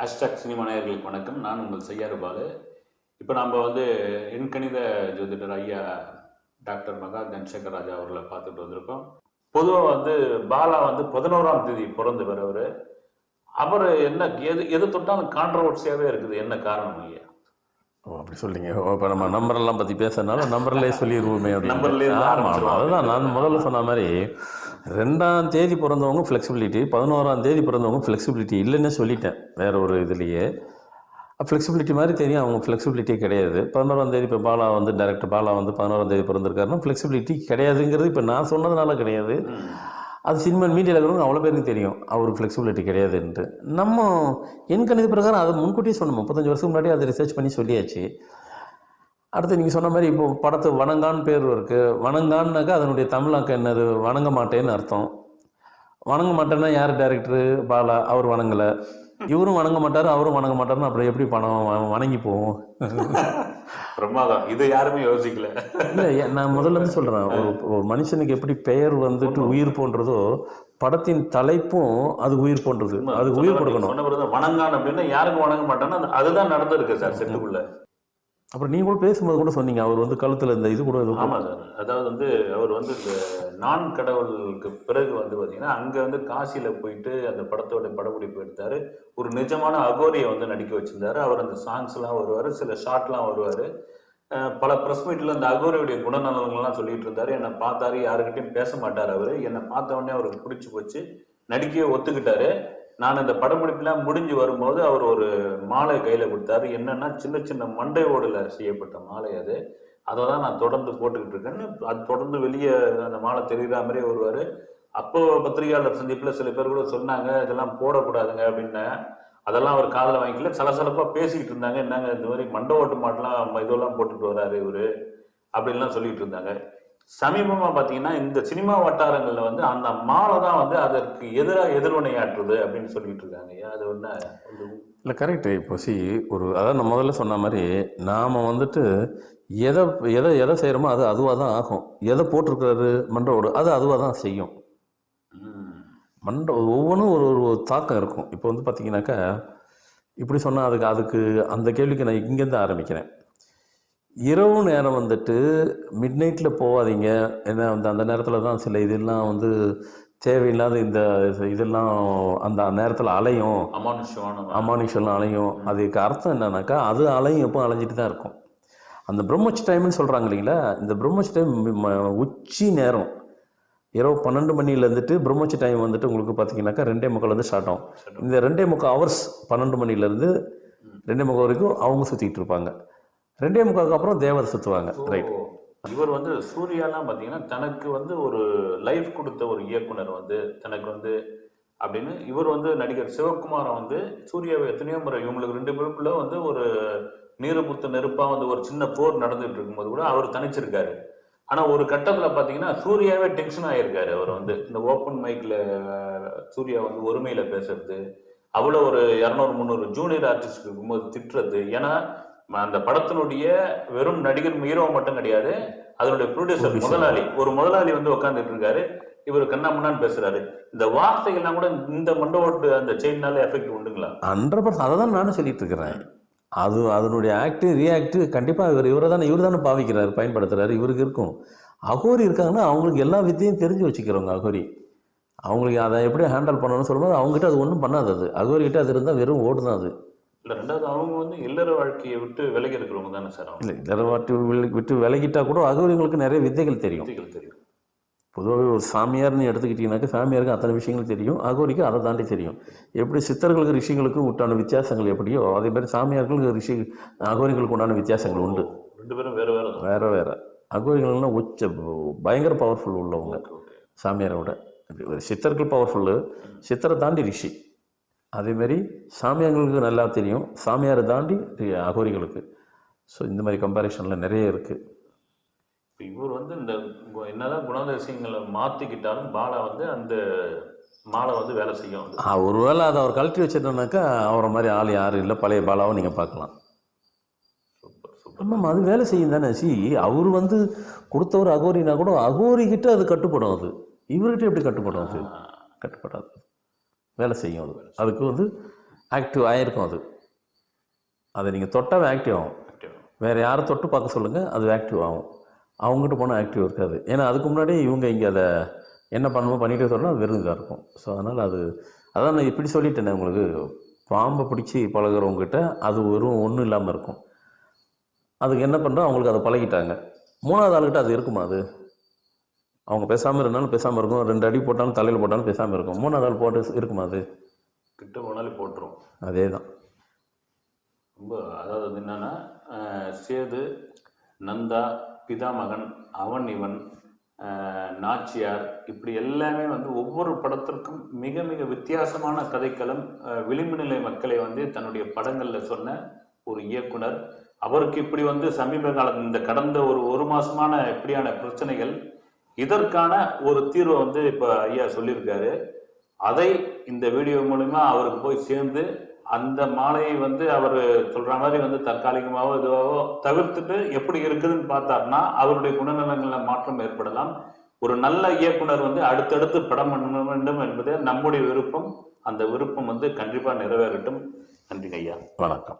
Hashtag cinema நேயர்களுக்கு வணக்கம். நான் உங்கள் செய்யாறு பாலு. இப்போ நம்ம வந்து எண்கணித ஜோதிடர் ஐயா டாக்டர் மகா தன்சேகர் ராஜா அவர்களை பார்த்துட்டு வந்திருக்கோம். பொதுவாக வந்து பாலா வந்து பதினோராம் தேதி பிறந்தவர் அவர் அவர் என்ன எது எது தொட்டாலும் கான்ட்ரவர்சியாகவே இருக்குது. என்ன காரணம் ஐயா? ஓ அப்படி சொல்லிங்க ஓ இப்போ நம்ம நம்பரெல்லாம் பற்றி பேசுறதுனால நம்பர்லேயே சொல்லிடுவோமே அப்படின்னு. நம்பர்லயே ஆமாம். அதுதான் நான் முதல்ல சொன்ன மாதிரி ரெண்டாம் தேதி பிறந்தவங்க ஃப்ளெக்சிபிலிட்டி பதினோராம் தேதி பிறந்தவங்க ஃப்ளெக்சிபிலிட்டி இல்லைன்னு சொல்லிட்டேன். வேற ஒரு இதுலேயே. ஃப்ளெக்சிபிலிட்டி மாதிரி தெரியும். அவங்க ஃப்ளெக்சிபிலிட்டியே கிடையாது. பதினோராம் தேதி இப்போ பாலா வந்து டேரக்டர் பாலா வந்து பதினோராம் தேதி பிறந்திருக்காருன்னா ஃப்ளெக்சிபிலிட்டி கிடையாதுங்கிறது இப்போ நான் சொன்னதுனால கிடையாது. அது சினிமா மீடியாவில் இருக்கிறவங்க அவ்வளோ பேருக்கு தெரியும். அவர் ஃப்ளெக்சிபிலிட்டி கிடையாதுன்ட்டு. நம்ம என் கணித பிரகாரம் அதை முன்கூட்டியே சொன்னோம். முப்பத்தஞ்சு வருஷம் முன்னாடி அதை ரிசர்ச் பண்ணி சொல்லியாச்சு. அடுத்து நீங்கள் சொன்ன மாதிரி இப்போ படத்து வணங்கான்னு பேர் இருக்குது வணங்கான்னாக்கா அதனுடைய தமிழாக்கம் என்னது? வணங்க மாட்டேன்னு அர்த்தம். வணங்க மாட்டேன்னா யார் டேரக்டரு பாலா அவர் வணங்கலை. இவரும் வணங்க மாட்டார் அவரும் வணங்க மாட்டாருன்னு அப்புறம் எப்படி பணம் வணங்கி போகும் பிரமாதம். இதை யாருமே யோசிக்கல. இல்லை நான் முதல்ல இருந்து சொல்கிறேன் ஒரு ஒரு மனுஷனுக்கு எப்படி பெயர் வந்துட்டு உயிர் போன்றதோ படத்தின் தலைப்பும் அது உயிர் போன்றது. அது உயிர் கொடுக்கணும். வணங்கான் அப்படின்னா யாருக்கும் வணங்க மாட்டான்னா அது- அதுதான் நடந்திருக்கு சார் செட்டுக்குள்ள. அப்புறம் நீங்கள் கூட பேசும்போது கூட சொன்னீங்க அவர் வந்து கழுத்தில் இந்த இது கூட ஆமாம் ஆமா சார். அதாவது வந்து அவர் வந்து இந்த நான் கடவுளுக்கு பிறகு வந்து பார்த்தீங்கன்னா அங்கே வந்து காசியில் போயிட்டு அந்த படத்தோட படப்பிடிப்பு எடுத்தார். ஒரு நிஜமான அகோரியை வந்து நடிக்க வச்சிருந்தாரு. அவர் அந்த சாங்ஸ்லாம் வருவார் சில ஷார்ட்லாம் வருவார். பல ப்ரெஸ் மீட்டில் அந்த அகோரியுடைய குணநலன்கள்லாம் சொல்லிட்டு இருந்தார். என்னை பார்த்தாரு யாருக்கிட்டையும் பேச மாட்டார் அவர். என்னை பார்த்த உடனே அவருக்கு பிடிச்சி போச்சு. நடிக்கவே ஒத்துக்கிட்டாரு. நான் இந்த படப்பிடிப்புலாம் முடிஞ்சு வரும்போது அவர் ஒரு மாலை கையில் கொடுத்தாரு. என்னன்னா சின்ன சின்ன மண்டை ஓடுல செய்யப்பட்ட மாலை அது. அதை தான் நான் தொடர்ந்து போட்டுக்கிட்டு இருக்கேன்னு அது தொடர்ந்து வெளியே அந்த மாலை தெரிகிற மாதிரியே வருவார். அப்போ பத்திரிகையாளர் சந்திப்பில் சில பேர் கூட சொன்னாங்க இதெல்லாம் போடக்கூடாதுங்க அப்படின்னு. அதெல்லாம் அவர் காதில் வாங்கிக்கல. சலசலப்பாக பேசிக்கிட்டு இருந்தாங்க. என்னங்க இந்த மாதிரி மண்டை ஓட்டு மாட்டெல்லாம் இதெல்லாம் போட்டுட்டு வராரு இவரு அப்படின்லாம் சொல்லிட்டு இருந்தாங்க. சமீபமாக பார்த்தீங்கன்னா இந்த சினிமா வட்டாரங்களில் வந்து அந்த மாலை தான் வந்து அதற்கு எதிராக எதிர்வினையாற்றுது அப்படின்னு சொல்லிட்டு இருக்காங்க. அது ஒன்று இல்லை கரெக்டு இப்போ சி ஒரு அதான் நான் முதல்ல சொன்ன மாதிரி நாம் வந்துட்டு எதை எதை எதை செய்கிறோமோ அது அதுவாக தான் ஆகும். எதை போட்டிருக்கிறாரு மண்டோடு அது அதுவாக தான் செய்யும். மண்டை ஒவ்வொன்றும் ஒரு ஒரு தாக்கம் இருக்கும். இப்போ வந்து பார்த்தீங்கன்னாக்கா இப்படி சொன்னால் அதுக்கு அதுக்கு அந்த கேள்விக்கு நான் இங்கேருந்து ஆரம்பிக்கிறேன். இரவு நேரம் வந்துட்டு மிட் நைட்டில் போகாதீங்க. ஏன்னா வந்து அந்த நேரத்தில் தான் சில இதெல்லாம் வந்து தேவையில்லாத இந்த இதெல்லாம் அந்த நேரத்தில் அலையும். அமானுஷமான அமானுஷம்லாம் அலையும். அதுக்கு அர்த்தம் என்னன்னாக்கா அது அலையும் எப்போ அலைஞ்சிட்டு தான் இருக்கும். அந்த பிரம்மோச் டைம்னு சொல்கிறாங்க இல்லைங்களா? இந்த பிரம்மோச் டைம் உச்சி நேரம். இரவு பன்னெண்டு மணில இருந்துட்டு பிரம்மோச் டைம் வந்துட்டு உங்களுக்கு பார்த்தீங்கன்னாக்கா ரெண்டே முக்கால் வந்து ஸ்டார்ட் ஆகும். இந்த ரெண்டே முக்கால் ஹவர்ஸ் பன்னெண்டு மணிலேருந்து ரெண்டே முக்கால் வரைக்கும் அவங்க சுற்றிட்டு இருப்பாங்க. ரெண்டே முக்காலுக்கு அப்புறம் தேவதை சுற்றுவாங்க ரைட் இவர் வந்து சூர்யாலாம் பார்த்தீங்கன்னா தனக்கு வந்து ஒரு லைஃப் கொடுத்த ஒரு இயக்குனர் வந்து தனக்கு வந்து அப்படின்னு இவர் வந்து நடிகர் சிவகுமாரை வந்து சூர்யாவை எத்தனையோ முறை இவங்களுக்கு ரெண்டு பேருக்குள்ள வந்து ஒரு நீருமுத்து நெருப்பா வந்து ஒரு சின்ன போர் நடந்துட்டு இருக்கும்போது கூட அவர் தனிச்சிருக்காரு. ஆனா ஒரு கட்டத்துல பாத்தீங்கன்னா சூர்யாவே டென்ஷன் ஆயிருக்காரு அவர் வந்து. இந்த ஓப்பன் மைக்ல சூர்யா வந்து ஒருமையில பேசுறது அவ்வளோ ஒரு இரநூறு முந்நூறு ஜூனியர் ஆர்டிஸ்ட் இருக்கும்போது திட்டுறது. ஏன்னா அந்த படத்தினுடைய வெறும் நடிகர் ஹீரோ மட்டும் கிடையாது அதனுடைய ப்ரொடியூசர். முதலாளி ஒரு முதலாளி வந்து உட்காந்துட்டு இருக்காரு. இவர் கண்ணாமண்ணான்னு பேசுறாரு. இந்த வார்த்தைகள்லாம் கூட இந்த மண்டோட்டு அந்த செயின்னால எஃபெக்ட் உண்டுங்களா? ஹண்ட்ரட் பர்சன்ட் அதை தான் நானும் சொல்லிட்டு இருக்கிறேன். அது அதனுடைய ஆக்டு ரியாக்டு கண்டிப்பாக இவர் இவரை தானே இவர் தானே பாவிக்கிறாரு பயன்படுத்துறாரு இவருக்கு இருக்கும். அகோரி இருக்காங்கன்னா அவங்களுக்கு எல்லா வித்தையும் தெரிஞ்சு வச்சுக்கிறவங்க அகோரி. அவங்களுக்கு அதை எப்படி ஹேண்டில் பண்ணணும்னு சொல்லும்போது அவங்ககிட்ட அது ஒன்றும் பண்ணாது அது அகோரி கிட்ட அது இருந்தால் வெறும் ஓடு தான் அது. இல்ல ரெண்டாவது அவங்க வந்து இல்லற வாழ்க்கையை விட்டு விலகி இருக்கிறவங்க தானே சார் இல்லை வாட்டி வில்- விட்டு விலகிட்டா கூட அகோரிங்களுக்கு நிறைய வித்தைகள் தெரியும். வித்தைகள் தெரியும். பொதுவாகவே ஒரு சாமியார்னு எடுத்துக்கிட்டிங்கனாக்கா சாமியாருக்கு அத்தனை விஷயங்கள் தெரியும். அகோரிக்கு அதை தாண்டி தெரியும். எப்படி சித்தர்களுக்கு ரிஷிகளுக்கும் உண்டான வித்தியாசங்கள் எப்படியோ அதே மாதிரி சாமியார்களுக்கு ரிஷி அகோரிகளுக்கு உண்டான வித்தியாசங்கள் உண்டு. ரெண்டு பேரும் வேற வேற வேற வேற. அகோரிகள்லாம் உச்ச பயங்கர பவர்ஃபுல் உள்ளவங்க. ஓகே ஓகே சாமியாரை விட ஒரு சித்தர்கள் பவர்ஃபுல்லு சித்தரை தாண்டி ரிஷி. அதேமாரி சாமியார்களுக்கு நல்லா தெரியும். சாமியாரை தாண்டி அகோரிகளுக்கு. ஸோ இந்த மாதிரி கம்பேரிஷனில் நிறைய இருக்குது இப்ப இவர் வந்து இந்த என்னதான் குணாதிசயங்களை மாத்திக்கிட்டாலும் பாலா வந்து அந்த மாலை வந்து வேலை செய்யும் அது. ஒருவேளை அதை அவர் கழட்டி வச்சிருந்தோம்னாக்கா அவரை மாதிரி ஆள் யாரும் இல்லை பழைய பாலாவும் நீங்கள் பார்க்கலாம். Super super. ஆமாம் அது வேலை செய்யும் தானே. சி அவர் வந்து கொடுத்தவர் அகோரினா கூட அகோரிக்கிட்ட அது கட்டுப்படும் அது. இவர்கிட்ட எப்படி கட்டுப்படும் அது? கட்டுப்படாது. வேலை செய்யும் அது. அதுக்கு வந்து ஆக்டிவ் ஆகிருக்கும் அது. அதை நீங்கள் தொட்டால் ஆக்டிவ் ஆகும். வேறு யாரை தொட்டு பார்க்க சொல்லுங்கள் அது ஆக்டிவ் ஆகும். அவங்ககிட்ட போனால் ஆக்டிவ் இருக்காது. ஏன்னா அதுக்கு முன்னாடி இவங்க இங்கே அதை என்ன பண்ணணுமோ பண்ணிகிட்டே சொன்னால் அது வெறும் இருக்கும். ஸோ அதனால் அது அதான் நான் இப்படி சொல்லிட்டேனே உங்களுக்கு. பாம்பை பிடிச்சி பழகிறவங்ககிட்ட அது வெறும் ஒன்றும் இல்லாமல் இருக்கும். அதுக்கு என்ன பண்ணுறோம் அவங்களுக்கு அதை பழகிட்டாங்க. மூணாவது ஆளுகிட்ட அது இருக்குமா அது? அவங்க பேசாமல் இருந்தாலும் பேசாமல் இருக்கும். ரெண்டு அடி போட்டாலும் தலையில் போட்டாலும் பேசாமல் இருக்கும். மூணாவது ஆள் போட்டு இருக்குமா அது? கிட்ட போனாலே போட்டுரும். அதே தான் ரொம்ப அதாவது என்னன்னா சேது நந்தா பிதாமகன் அவன் இவன் நாச்சியார் இப்படி எல்லாமே வந்து ஒவ்வொரு படத்திற்கும் மிக மிக வித்தியாசமான கதைக்களம் விளிம்பு நிலை மக்களை வந்து தன்னுடைய படங்கள்ல சொன்ன ஒரு இயக்குனர். அவருக்கு இப்படி வந்து சமீப காலம் இந்த கடந்த ஒரு ஒரு மாசமான இப்படியான பிரச்சனைகள் இதற்கான ஒரு தீர்வை வந்து இப்போ ஐயா சொல்லியிருக்காரு. அதை இந்த வீடியோ மூலிமா அவருக்கு போய் சேர்ந்து அந்த மாலையை வந்து அவர் சொல்ற மாதிரி வந்து தற்காலிகமாகவோ இதுவாகவோ தவிர்த்துட்டு எப்படி இருக்குதுன்னு பார்த்தாருன்னா அவருடைய குணநலங்களில் மாற்றம் ஏற்படலாம். ஒரு நல்ல இயக்குனர் வந்து அடுத்தடுத்து படம் பண்ண வேண்டும் என்பது நம்முடைய விருப்பம். அந்த விருப்பம் வந்து கண்டிப்பாக நிறைவேறட்டும். நன்றிங்க ஐயா. வணக்கம்.